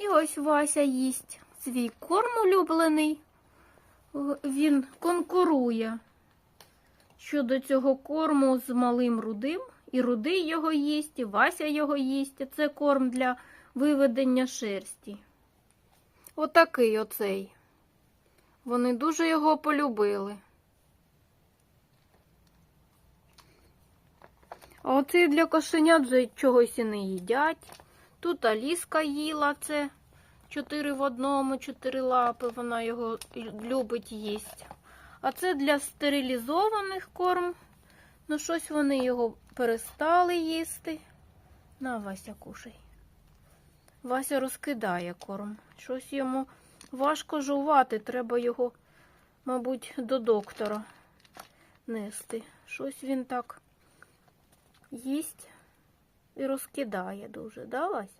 І ось Вася їсть свій корм улюблений. Він конкурує щодо цього корму з малим рудим. І рудий його їсть, і Вася його їсть. Це корм для виведення шерсті. Отакий оцей. Вони дуже його полюбили. А оцей для кошенят вже чогось і не їдять. Тут Аліска їла це чотири в одному, чотири лапи, вона його любить їсть. А це для стерилізованих корм. Ну, щось вони його перестали їсти. На, Вася, кушай. Вася розкидає корм. Щось йому важко жувати, треба його, мабуть, до доктора нести. Щось він так їсть і розкидає дуже, да, Вась?